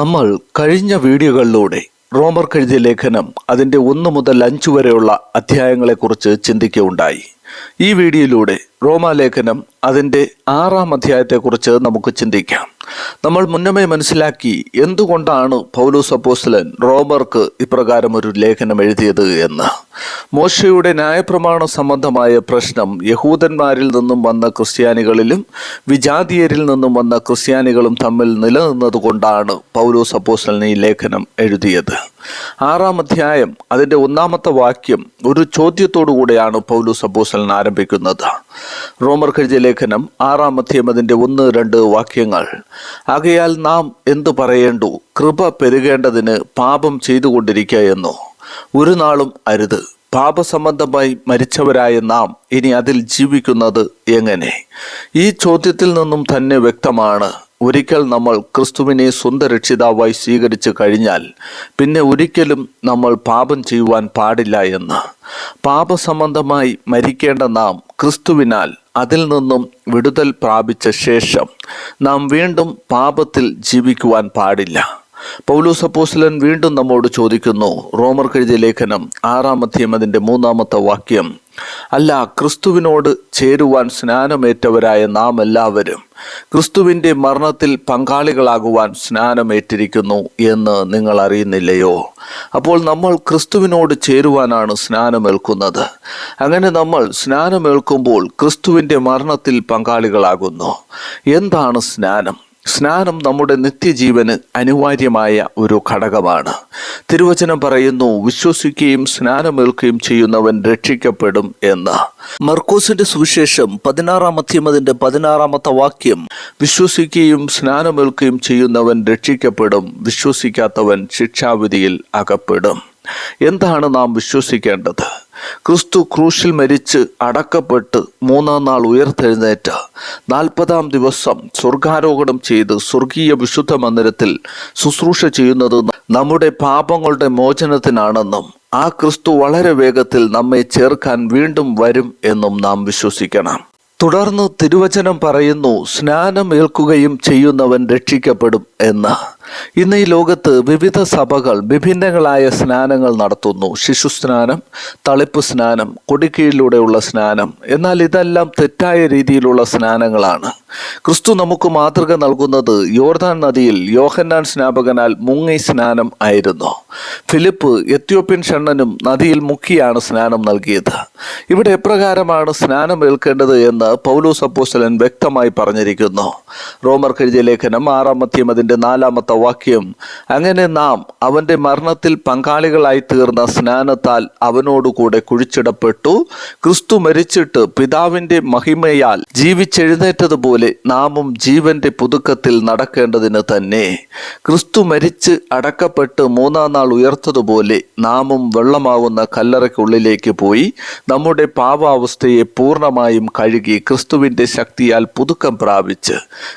നമ്മൾ കഴിഞ്ഞ വീഡിയോകളിലൂടെ റോമർ എഴുതിയ ലേഖനം അതിന്റെ ഒന്ന് മുതൽ അഞ്ച് വരെയുള്ള അധ്യായങ്ങളെക്കുറിച്ച് ചിന്തിക്കുകയുണ്ടായി. ഈ വീഡിയോയിലൂടെ റോമാലേഖനം അതിന്റെ ആറാം അധ്യായത്തെക്കുറിച്ച് നമുക്ക് ചിന്തിക്കാം. നമ്മൾ മുന്നമേ മനസ്സിലാക്കി എന്തുകൊണ്ടാണ് പൗലൂസ് അപ്പോസ്ലൻ റോമർക്ക് ഇപ്രകാരം ഒരു ലേഖനം എഴുതിയത് എന്ന്. മോശയുടെ ന്യായപ്രമാണ സംബന്ധമായ പ്രശ്നം യഹൂദന്മാരിൽ നിന്നും വന്ന ക്രിസ്ത്യാനികളിലും വിജാതീയരിൽ നിന്നും വന്ന ക്രിസ്ത്യാനികളും തമ്മിൽ നിലനിന്നതുകൊണ്ടാണ് പൗലൂസ് അപ്പോസ്തലൻ ഈ ലേഖനം എഴുതിയത്. ആറാം അധ്യായം അതിന്റെ ഒന്നാമത്തെ വാക്യം ഒരു ചോദ്യത്തോടു കൂടെയാണ് പൗലൂസ് അപ്പോസ്ലൻ ആരംഭിക്കുന്നത്. റോമർ കഴിഞ്ഞ ലേഖനം ആറാം അധ്യായം അതിന്റെ ഒന്ന് രണ്ട് വാക്യങ്ങൾ. ആകയാൽ നാം എന്തു പറയേണ്ടു? കൃപ പെരുകേണ്ടതിന് പാപം ചെയ്തുകൊണ്ടിരിക്കുക എന്നോ. ഒരു നാളും അരുത്. പാപസംബന്ധമായി മരിച്ചവരായ നാം ഇനി അതിൽ ജീവിക്കുന്നത് എങ്ങനെ? ഈ ചോദ്യത്തിൽ നിന്നും തന്നെ വ്യക്തമാണ്. ഒരിക്കൽ നമ്മൾ ക്രിസ്തുവിനെ സ്വന്തം രക്ഷിതാവായി സ്വീകരിച്ചു കഴിഞ്ഞാൽ പിന്നെ ഒരിക്കലും നമ്മൾ പാപം ചെയ്യുവാൻ പാടില്ല എന്ന്. പാപസംബന്ധമായി മരിക്കേണ്ട നാം ക്രിസ്തുവിനാൽ അതിൽ നിന്നും വിടുതൽ പ്രാപിച്ച ശേഷം നാം വീണ്ടും പാപത്തിൽ ജീവിക്കുവാൻ പാടില്ല. പൗലൂസ് അപ്പോസ്ലൻ വീണ്ടും നമ്മോട് ചോദിക്കുന്നു റോമർ കഴുതിയ ലേഖനം ആറാം അധ്യായം അതിന്റെ മൂന്നാമത്തെ വാക്യം അല്ല ക്രിസ്തുവിനോട് ചേരുവാൻ സ്നാനമേറ്റവരായ നാം എല്ലാവരും ക്രിസ്തുവിന്റെ മരണത്തിൽ പങ്കാളികളാകുവാൻ സ്നാനമേറ്റിരിക്കുന്നു എന്ന് നിങ്ങൾ അറിയുന്നില്ലയോ? അപ്പോൾ നമ്മൾ ക്രിസ്തുവിനോട് ചേരുവാനാണ് സ്നാനമേൽക്കുന്നത്. അങ്ങനെ നമ്മൾ സ്നാനമേൽക്കുമ്പോൾ ക്രിസ്തുവിന്റെ മരണത്തിൽ പങ്കാളികളാകുന്നു. എന്താണ് സ്നാനം? സ്നാനം നമ്മുടെ നിത്യജീവന് അനിവാര്യമായ ഒരു ഘടകമാണ്. തിരുവചനം പറയുന്നു വിശ്വസിക്കുകയും സ്നാനമേൽക്കുകയും ചെയ്യുന്നവൻ രക്ഷിക്കപ്പെടും എന്ന്. മർക്കോസിന്റെ സുവിശേഷം പതിനാറാം അധ്യമതിന്റെ പതിനാറാമത്തെ വാക്യം വിശ്വസിക്കുകയും സ്നാനമേൽക്കുകയും ചെയ്യുന്നവൻ രക്ഷിക്കപ്പെടും വിശ്വസിക്കാത്തവൻ ശിക്ഷാവിധിയിൽ അകപ്പെടും. എന്താണ് നാം വിശ്വസിക്കേണ്ടത്? ക്രിസ്തു ക്രൂശിൽ മരിച്ച് അടക്കപ്പെട്ട് മൂന്നാം നാൾ ഉയർത്തെഴുന്നേറ്റ് നാൽപ്പതാം ദിവസം സ്വർഗാരോഹണം ചെയ്ത് സ്വർഗീയ വിശുദ്ധ മന്ദിരത്തിൽ ശുശ്രൂഷ ചെയ്യുന്നത് നമ്മുടെ പാപങ്ങളുടെ മോചനത്തിനാണെന്നും ആ ക്രിസ്തു വളരെ വേഗത്തിൽ നമ്മെ ചേർക്കാൻ വീണ്ടും വരും എന്നും നാം വിശ്വസിക്കണം. തുടർന്ന് തിരുവചനം പറയുന്നു സ്നാനം ഏൽക്കുകയും ചെയ്യുന്നവൻ രക്ഷിക്കപ്പെടും എന്ന്. ഇന്ന് ഈ ലോകത്ത് വിവിധ സഭകൾ വിഭിന്നങ്ങളായ സ്നാനങ്ങൾ നടത്തുന്നു. ശിശു സ്നാനം തളിപ്പ് സ്നാനം കൊടിക്കീഴിലൂടെയുള്ള സ്നാനം. എന്നാൽ ഇതെല്ലാം തെറ്റായ രീതിയിലുള്ള സ്നാനങ്ങളാണ്. ക്രിസ്തു നമുക്ക് മാതൃക നൽകുന്നത് യോർദാൻ നദിയിൽ യോഹന്നാൻ സ്നാപകനാൽ മുങ്ങി സ്നാനം ആയിരുന്നു. ഫിലിപ്പ് എത്യോപ്യൻ ഷണ്ണനും നദിയിൽ മുക്കിയാണ് സ്നാനം നൽകിയത്. ഇവിടെ എപ്രകാരമാണ് സ്നാനം ഏൽക്കേണ്ടത് എന്ന് പൗലോസ് അപ്പോസ്റ്റലൻ വ്യക്തമായി പറഞ്ഞിരിക്കുന്നു. റോമർ കഴിഞ്ഞ ലേഖനം ആറാമത്തെയും അതിന്റെ നാലാമത്തെ വാക്യം അങ്ങനെ നാം അവന്റെ മരണത്തിൽ പങ്കാളികളായി തീർന്ന സ്നാനത്താൽ അവനോടുകൂടെ കുഴിച്ചിടപ്പെട്ടു. ക്രിസ്തു മരിച്ചിട്ട് പിതാവിന്റെ മഹിമയാൽ ജീവിച്ചെഴുന്നേറ്റതുപോലെ നാമും ജീവന്റെ പുതുക്കത്തിൽ നടക്കേണ്ടതിന് തന്നെ. ക്രിസ്തു മരിച്ച് അടക്കപ്പെട്ട് മൂന്നാം നാൾ ഉയർത്തതുപോലെ നാമും വെള്ളമാവുന്ന കല്ലറയ്ക്കുള്ളിലേക്ക് പോയി. നമ്മുടെ പാവാവസ്ഥയെ പൂർണമായും കഴുകി ക്രിസ്തുവിന്റെ ശക്തിയാൽ പുതുക്കം പ്രാപിച്ച്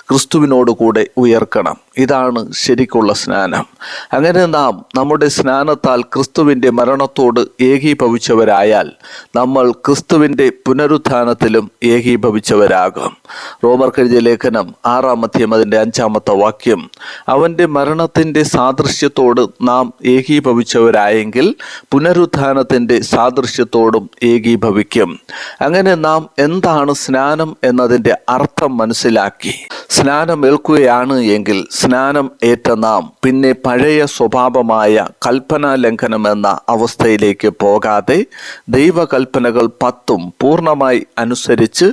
ക്രിസ്തുവിനോടുകൂടെ ഉയർക്കണം. ഇതാണ് ശരിക്കുള്ള സ്നാനം. അങ്ങനെ നാം നമ്മുടെ സ്നാനത്താൽ ക്രിസ്തുവിന്റെ മരണത്തോട് ഏകീഭവിച്ചവരായാൽ നമ്മൾ ക്രിസ്തുവിന്റെ പുനരുത്ഥാനത്തിലും ഏകീഭവിച്ചവരാകും. റോമർ കഴിഞ്ഞ ലേഖനം ആറാം അധ്യം അതിന്റെ അഞ്ചാമത്തെ വാക്യം. അവന്റെ മരണത്തിന്റെ സാദൃശ്യത്തോട് നാം ഏകീഭവിച്ചവരായെങ്കിൽ പുനരുത്ഥാനത്തിന്റെ സാദൃശ്യത്തോടും ഏകീഭവിക്കും. അങ്ങനെ നാം എന്താണ് സ്നാനം എന്നതിന്റെ അർത്ഥം മനസ്സിലാക്കി. സ്നാനം ഏൽക്കുകയാണ് എങ്കിൽ സ്നാനം ഏറ്റ നാം പിന്നെ പഴയ സ്വഭാവമായ കൽപ്പനാ ലംഘനം എന്ന അവസ്ഥയിലേക്ക് പോകാതെ ദൈവകൽപ്പനകൾ പത്തും പൂർണമായി അനുസരിച്ച്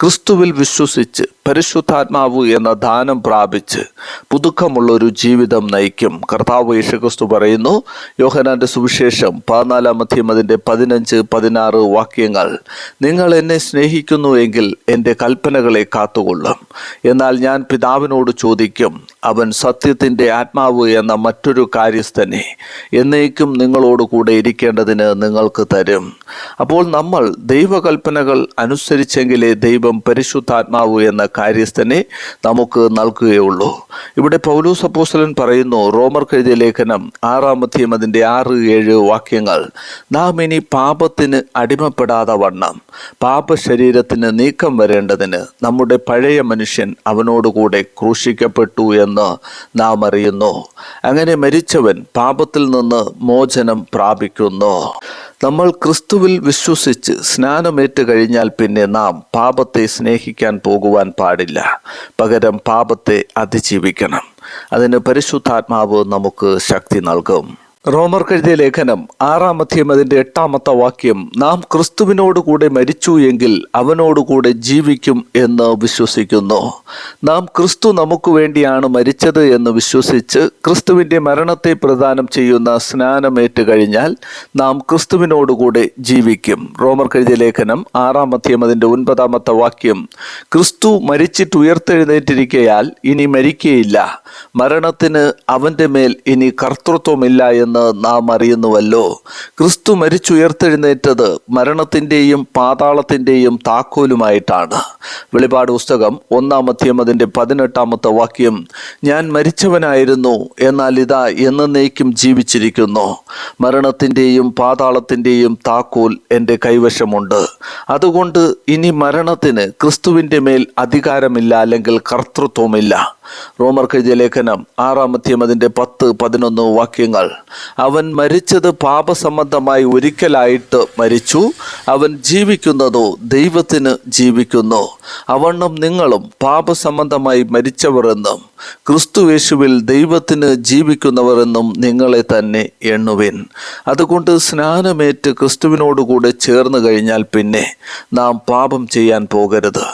ക്രിസ്തുവിൽ വിശ്വസിച്ച് പരിശുദ്ധാത്മാവ് എന്ന ദാനം പ്രാപിച്ച് പുതുക്കമുള്ളൊരു ജീവിതം നയിക്കും. കർത്താവ് യേശുക്രിസ്തു പറയുന്നു യോഹനാന്റെ സുവിശേഷം പതിനാലാം അധ്യം അതിന്റെ പതിനഞ്ച് പതിനാറ് വാക്യങ്ങൾ നിങ്ങൾ എന്നെ സ്നേഹിക്കുന്നു എങ്കിൽ എന്റെ കൽപ്പനകളെ കാത്തുകൊള്ളും. എന്നാൽ ഞാൻ പിതാവിനോട് ചോദിക്കും അവൻ സത്യത്തിന്റെ ആത്മാവ് എന്ന മറ്റൊരു കാര്യസ്ഥനെ എന്നേക്കും നിങ്ങളോട് കൂടെ ഇരിക്കേണ്ടതിന് നിങ്ങൾക്ക് തരും. അപ്പോൾ നമ്മൾ ദൈവകൽപ്പനകൾ അനുസരിച്ചെങ്കിലേ ദൈവം പരിശുദ്ധാത്മാവ് എന്ന കാര്യസ്ഥനെ നമുക്ക് നൽകുകയുള്ളൂ. ഇവിടെ പൗലൂസ് അപ്പോസ്തലൻ പറയുന്നു റോമർ എഴുതിയ ലേഖനം ആറാമത്തെയും അതിന്റെ ആറ് ഏഴ് വാക്യങ്ങൾ നാം ഇനി പാപത്തിന് അടിമപ്പെടാതെ വണ്ണം പാപ ശരീരത്തിന് നീക്കം വരേണ്ടതിന് നമ്മുടെ പഴയ മനുഷ്യൻ അവനോടുകൂടെ ക്രൂശിക്കപ്പെട്ടു എന്ന് നാം അറിയുന്നു. അങ്ങനെ മരിച്ചവൻ പാപത്തിൽ നിന്ന് മോചനം പ്രാപിക്കുന്നു. നമ്മൾ ക്രിസ്തുവിൽ വിശ്വസിച്ച് സ്നാനമേറ്റ് കഴിഞ്ഞാൽ പിന്നെ നാം പാപത്തെ സ്നേഹിക്കാൻ പോകുവാൻ പാടില്ല. പകരം പാപത്തെ അതിജീവിക്കണം. അതിന് പരിശുദ്ധാത്മാവ് നമുക്ക് ശക്തി നൽകും. റോമർ കഴുതിയ ലേഖനം ആറാം അധ്യയം അതിന്റെ എട്ടാമത്തെ വാക്യം നാം ക്രിസ്തുവിനോടുകൂടെ മരിച്ചു എങ്കിൽ അവനോടുകൂടെ ജീവിക്കും എന്ന് വിശ്വസിക്കുന്നു. നാം ക്രിസ്തു നമുക്ക് വേണ്ടിയാണ് മരിച്ചത് എന്ന് വിശ്വസിച്ച് ക്രിസ്തുവിന്റെ മരണത്തെ പ്രദാനം ചെയ്യുന്ന സ്നാനമേറ്റ് കഴിഞ്ഞാൽ നാം ക്രിസ്തുവിനോടുകൂടെ ജീവിക്കും. റോമർ കഴുതിയ ലേഖനം ആറാം അധ്യയം അതിന്റെ ഒൻപതാമത്തെ വാക്യം ക്രിസ്തു മരിച്ചിട്ട് ഉയർത്തെഴുന്നേറ്റിരിക്കയാൽ ഇനി മരിക്കേയില്ല. മരണത്തിന് അവന്റെ മേൽ ഇനി കർത്തൃത്വമില്ല എന്ന് നാം അറിയുന്നുവല്ലോ. ക്രിസ്തു മരിച്ചുയർത്തെഴുന്നേറ്റത് മരണത്തിന്റെയും പാതാളത്തിന്റെയും താക്കോലുമായിട്ടാണ്. വെളിപാട് പുസ്തകം ഒന്നാമത്തെയും അതിന്റെ പതിനെട്ടാമത്തെ വാക്യം ഞാൻ മരിച്ചവനായിരുന്നു എന്നാൽ ഇതാ എന്നേക്കും ജീവിച്ചിരിക്കുന്നു. മരണത്തിന്റെയും പാതാളത്തിന്റെയും താക്കോൽ എന്റെ കൈവശമുണ്ട്. അതുകൊണ്ട് ഇനി മരണത്തിന് ക്രിസ്തുവിന്റെ മേൽ അധികാരമില്ല അല്ലെങ്കിൽ കർത്തൃത്വമില്ല റോമർ എഴുതിയ ലേഖനം ആറാമത്തെയും അതിന്റെ പത്ത് പതിനൊന്ന് വാക്യങ്ങൾ. അവൻ മരിച്ചത് പാപസംബന്ധമായി ഒരിക്കലായിട്ട് മരിച്ചു. അവൻ ജീവിക്കുന്നതോ ദൈവത്തിന് ജീവിക്കുന്നു. അവണ്ണം നിങ്ങളും പാപസംബന്ധമായി മരിച്ചവർ എന്നും ക്രിസ്തുവേശുവിൽ ദൈവത്തിന് ജീവിക്കുന്നവർ എന്നും നിങ്ങളെ തന്നെ എണ്ണുവിൻ. അതുകൊണ്ട് സ്നാനമേറ്റ് ക്രിസ്തുവിനോടുകൂടെ ചേർന്ന് കഴിഞ്ഞാൽ പിന്നെ നാം പാപം ചെയ്യാൻ പോകരുത്.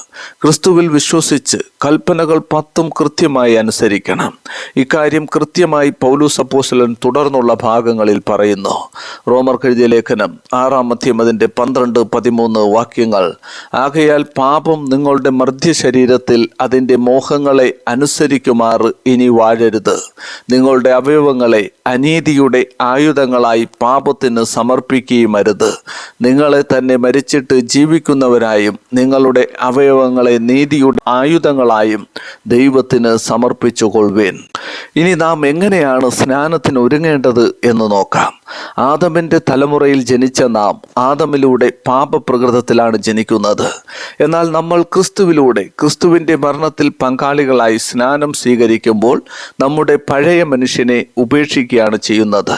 ക്രിസ്തുവിൽ വിശ്വസിച്ച് കൽപ്പനകൾ പത്തും കൃത്യമായി അനുസരിക്കണം. ഇക്കാര്യം കൃത്യമായി പൗലൂസ് അപ്പോസ്തലൻ തുടർന്നുള്ള ഭാഗങ്ങളിൽ പറയുന്നു. റോമർ എഴുതിയ ലേഖനം ആറാം മധ്യം അതിന്റെ പന്ത്രണ്ട് പതിമൂന്ന് വാക്യങ്ങൾ. ആകയാൽ പാപം നിങ്ങളുടെ മർദ്ധ്യ ശരീരത്തിൽ അതിന്റെ മോഹങ്ങളെ അനുസരിക്കുമാർ ഇനി വാഴരുത്. നിങ്ങളുടെ അവയവങ്ങളെ അനീതിയുടെ ആയുധങ്ങളായി പാപത്തിന് സമർപ്പിക്കുകയും അരുത്. നിങ്ങളെ തന്നെ മരിച്ചിട്ട് ജീവിക്കുന്നവരായും നിങ്ങളുടെ അവയവങ്ങളെ നീതിയുടെ ആയുധങ്ങളായും ദൈവത്തിന് സമർപ്പിച്ചുകൊള്ളുവേൻ ഇനി നാം എങ്ങനെയാണ് സ്നാനത്തിന് ഒരുങ്ങേണ്ടത് എന്ന് നോക്കാം. ആദമിന്റെ തലമുറയിൽ ജനിച്ച നാം ആദമിലൂടെ പാപപ്രകൃതത്തിലാണ് ജനിക്കുന്നത്. എന്നാൽ നമ്മൾ ക്രിസ്തുവിലൂടെ ക്രിസ്തുവിന്റെ മരണത്തിൽ പങ്കാളികളായി സ്നാനം സ്വീകരിക്കുമ്പോൾ നമ്മുടെ പഴയ മനുഷ്യനെ ഉപേക്ഷിക്കുകയാണ് ചെയ്യുന്നത്.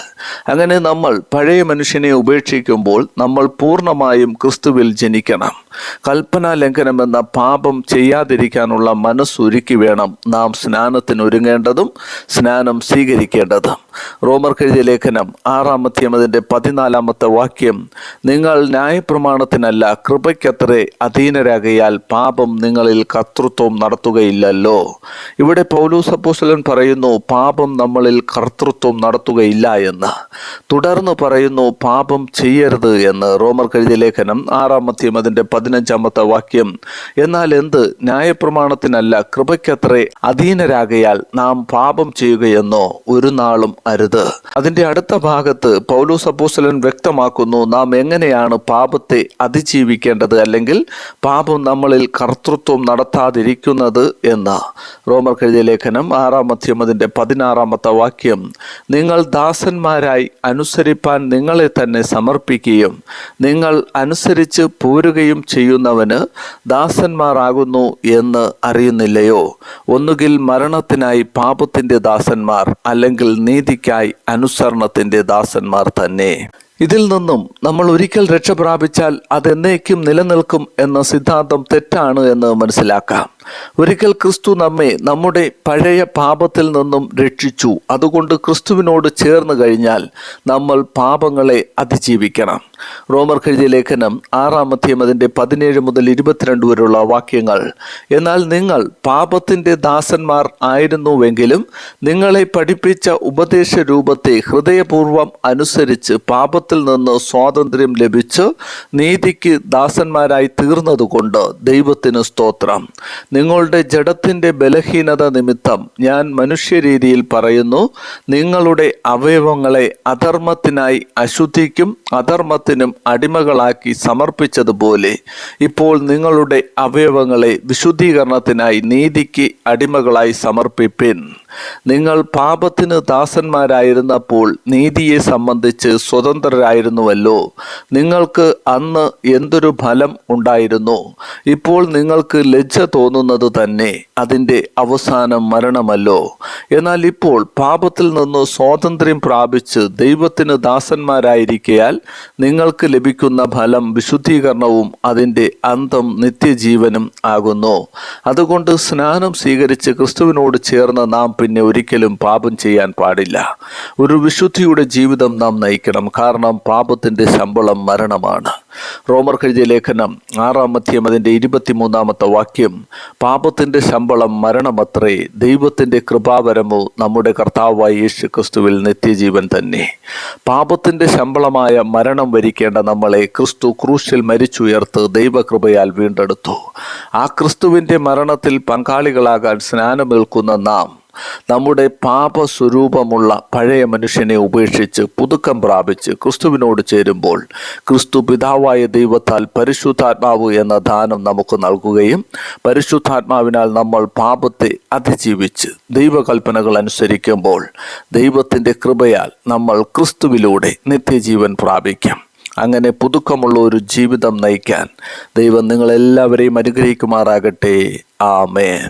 അങ്ങനെ നമ്മൾ പഴയ മനുഷ്യനെ ഉപേക്ഷിക്കുമ്പോൾ നമ്മൾ പൂർണമായും ക്രിസ്തുവിൽ ജനിക്കണം. കൽപ്പനാ ലംഘനം എന്ന പാപം ചെയ്യാതിരിക്കാനുള്ള മനസ്സൊരുക്കി വേണം നാം സ്നാനത്തിന് ഒരുങ്ങേണ്ടതും സ്നാനം സ്വീകരിക്കേണ്ടതും. റോമർ എഴുതിയ ലേഖനം ആറാമത്തെയും അതിന്റെ പതിനാലാമത്തെ വാക്യം നിങ്ങൾ ന്യായപ്രമാണത്തിനല്ല കൃപയ്ക്കത്രേ അധീനരാകയാൽ പാപം നിങ്ങളിൽ കർത്തൃത്വം നടത്തുകയില്ലല്ലോ. ഇവിടെ പൗലൂസ് പറയുന്നു പാപം നമ്മളിൽ കർത്തൃത്വം നടത്തുകയില്ല എന്ന്. തുടർന്ന് പറയുന്നു പാപം ചെയ്യരുത് എന്ന്. റോമർ എഴുതിയ ലേഖനം ആറാമത്തെയും അതിന്റെ പതിനഞ്ചാമത്തെ വാക്യം എന്നാൽ എന്ത്? ന്യായപ്രമാണത്തിനല്ല കൃപയ്ക്കത്രേ അധീനരാകയാൽ നാം പാപം ചെയ്യുകയെന്നോ ഒരു നാളും അരുത്. അതിന്റെ അടുത്ത ഭാഗത്ത് പൗലോസ് അപ്പോസ്തലൻ വ്യക്തമാക്കുന്നു നാം എങ്ങനെയാണ് പാപത്തെ അതിജീവിക്കേണ്ടത് അല്ലെങ്കിൽ പാപം നമ്മളിൽ കർത്തൃത്വം നടത്താതിരിക്കുന്നത് എന്ന്? റോമർ എഴുതിയ ലേഖനം ആറാം അതിന്റെ പതിനാറാമത്തെ വാക്യം നിങ്ങൾ ദാസന്മാരായി അനുസരിപ്പാൻ നിങ്ങളെ തന്നെ സമർപ്പിക്കുകയും നിങ്ങൾ അനുസരിച്ച് പോരുകയും ചെയ്യുന്നവന് ദാസന്മാരാകുന്നു എന്ന് അറിയുന്നില്ലയോ? ഒന്നുകിൽ മരണത്തിനായി പാപത്തിന്റെ ദാസന്മാർ അല്ലെങ്കിൽ നീതിക്കായി അനുസരണത്തിന്റെ ദാസന്മാർ തന്നെ. ഇതിൽ നിന്നും നമ്മൾ ഒരിക്കൽ രക്ഷ പ്രാപിച്ചാൽ അതെന്നേക്കും നിലനിൽക്കും എന്ന സിദ്ധാന്തം തെറ്റാണ് എന്ന് മനസ്സിലാക്കാം. ഒരിക്കൽ ക്രിസ്തു നമ്മെ നമ്മുടെ പഴയ പാപത്തിൽ നിന്നും രക്ഷിച്ചു. അതുകൊണ്ട് ക്രിസ്തുവിനോട് ചേർന്ന് കഴിഞ്ഞാൽ നമ്മൾ പാപങ്ങളെ അതിജീവിക്കണം. റോമർ കഴുതിയ ലേഖനം ആറാമത്തെയും അതിന്റെ പതിനേഴ് മുതൽ ഇരുപത്തിരണ്ട് വരെയുള്ള വാക്യങ്ങൾ. എന്നാൽ നിങ്ങൾ പാപത്തിന്റെ ദാസന്മാർ ആയിരുന്നുവെങ്കിലും നിങ്ങളെ പഠിപ്പിച്ച ഉപദേശ രൂപത്തെ ഹൃദയപൂർവം അനുസരിച്ച് പാപത്തിൽ നിന്ന് സ്വാതന്ത്ര്യം ലഭിച്ച് നീതിക്ക് ദാസന്മാരായി തീർന്നതുകൊണ്ട് ദൈവത്തിന് സ്തോത്രം. നിങ്ങളുടെ ജഡത്തിന്റെ ബലഹീനത നിമിത്തം ഞാൻ മനുഷ്യരീതിയിൽ പറയുന്നു നിങ്ങളുടെ അവയവങ്ങളെ അധർമ്മത്തിനായി അശുദ്ധിക്കും അധർമ്മത്തിനും അടിമകളാക്കി സമർപ്പിച്ചതുപോലെ ഇപ്പോൾ നിങ്ങളുടെ അവയവങ്ങളെ വിശുദ്ധീകരണത്തിനായി നീതിക്ക് അടിമകളായി സമർപ്പിപ്പിൻ. നിങ്ങൾ പാപത്തിന് ദാസന്മാരായിരുന്നപ്പോൾ നീതിയെ സംബന്ധിച്ച് സ്വതന്ത്രരായിരുന്നുവല്ലോ. നിങ്ങൾക്ക് അന്ന് എന്തൊരു ഫലം ഉണ്ടായിരുന്നു? ഇപ്പോൾ നിങ്ങൾക്ക് ലജ്ജ തോന്നുന്നത് തന്നെ അതിന്റെ അവസാനം മരണമല്ലോ. എന്നാൽ ഇപ്പോൾ പാപത്തിൽ നിന്ന് സ്വാതന്ത്ര്യം പ്രാപിച്ച് ദൈവത്തിന് ദാസന്മാരായിരിക്കയാൽ നിങ്ങൾക്ക് ലഭിക്കുന്ന ഫലം വിശുദ്ധീകരണവും അതിന്റെ അന്തം നിത്യജീവനും ആകുന്നു. അതുകൊണ്ട് സ്നാനം സ്വീകരിച്ച് ക്രിസ്തുവിനോട് ചേർന്ന് നാം പിന്നെ ഒരിക്കലും പാപം ചെയ്യാൻ പാടില്ല. ഒരു വിശുദ്ധിയുടെ ജീവിതം നാം നയിക്കണം. കാരണം പാപത്തിന്റെ ശമ്പളം മരണമാണ്. റോമർ കഴുതിയ ലേഖനം ആറാം അധ്യം അതിന്റെ ഇരുപത്തിമൂന്നാമത്തെ വാക്യം പാപത്തിന്റെ ശമ്പളം മരണമത്രേ ദൈവത്തിന്റെ കൃപാവരമോ നമ്മുടെ കർത്താവായ യേശു ക്രിസ്തുവിൽ നിത്യജീവൻ തന്നെ. പാപത്തിന്റെ ശമ്പളമായ മരണം വരിക്കേണ്ട നമ്മളെ ക്രിസ്തു ക്രൂശിൽ മരിച്ചുയർത്ത് ദൈവകൃപയാൽ വീണ്ടെടുത്തു. ആ ക്രിസ്തുവിന്റെ മരണത്തിൽ പങ്കാളികളാകാൻ സ്നാനമേൽക്കുന്ന നാം നമ്മുടെ പാപസ്വരൂപമുള്ള പഴയ മനുഷ്യനെ ഉപേക്ഷിച്ച് പുതുക്കം പ്രാപിച്ച് ക്രിസ്തുവിനോട് ചേരുമ്പോൾ ക്രിസ്തു പിതാവായ ദൈവത്താൽ പരിശുദ്ധാത്മാവ് എന്ന ദാനം നമുക്ക് നൽകുകയും പരിശുദ്ധാത്മാവിനാൽ നമ്മൾ പാപത്തെ അതിജീവിച്ച് ദൈവകൽപ്പനകൾ അനുസരിക്കുമ്പോൾ ദൈവത്തിന്റെ കൃപയാൽ നമ്മൾ ക്രിസ്തുവിലൂടെ നിത്യജീവൻ പ്രാപിക്കാം. അങ്ങനെ പുതുക്കമുള്ള ഒരു ജീവിതം നയിക്കാൻ ദൈവം നിങ്ങളെല്ലാവരെയും അനുഗ്രഹിക്കുമാറാകട്ടെ. ആമേൻ.